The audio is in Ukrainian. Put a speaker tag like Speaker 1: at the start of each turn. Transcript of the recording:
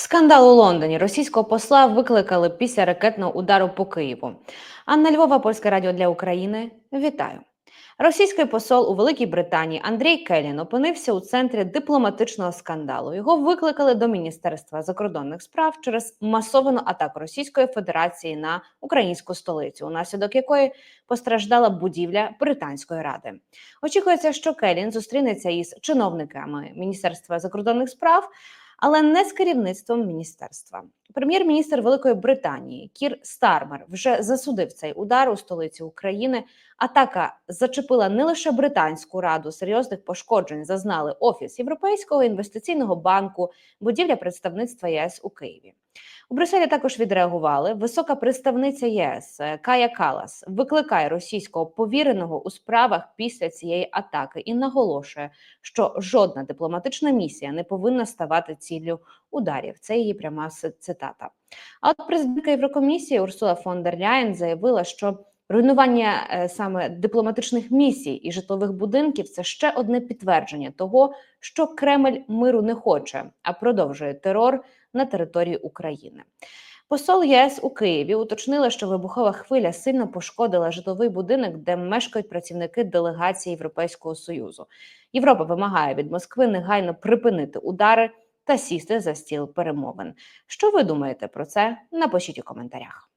Speaker 1: Скандал у Лондоні. Російського посла викликали після ракетного удару по Києву. Анна Львова, Польське радіо для України. Вітаю. Російський посол у Великій Британії Андрій Келін опинився у центрі дипломатичного скандалу. Його викликали до Міністерства закордонних справ через масовану атаку Російської Федерації на українську столицю, унаслідок якої постраждала будівля Британської ради. Очікується, що Келін зустрінеться із чиновниками Міністерства закордонних справ але не з керівництвом міністерства. Прем'єр-міністр Великої Британії Кір Стармер вже засудив цей удар у столиці України. Атака зачепила не лише британську раду, серйозних пошкоджень зазнали офіс Європейського інвестиційного банку, будівля представництва ЄС у Києві. У Брюсселі також відреагували. Висока представниця ЄС е, Кая Калас викликає російського повіреного у справах після цієї атаки і наголошує, що жодна дипломатична місія не повинна ставати ціллю ударів. Це її пряма цитата. А от президентка Єврокомісії Урсула фон дер Ляєн заявила, що руйнування е, саме дипломатичних місій і житлових будинків це ще одне підтвердження того, що Кремль миру не хоче, а продовжує терор на території України. Посол ЄС у Києві уточнила, що вибухова хвиля сильно пошкодила житловий будинок, де мешкають працівники делегації Європейського союзу. Європа вимагає від Москви негайно припинити удари та сісти за стіл перемовин. Що ви думаєте про це? Напишіть у коментарях.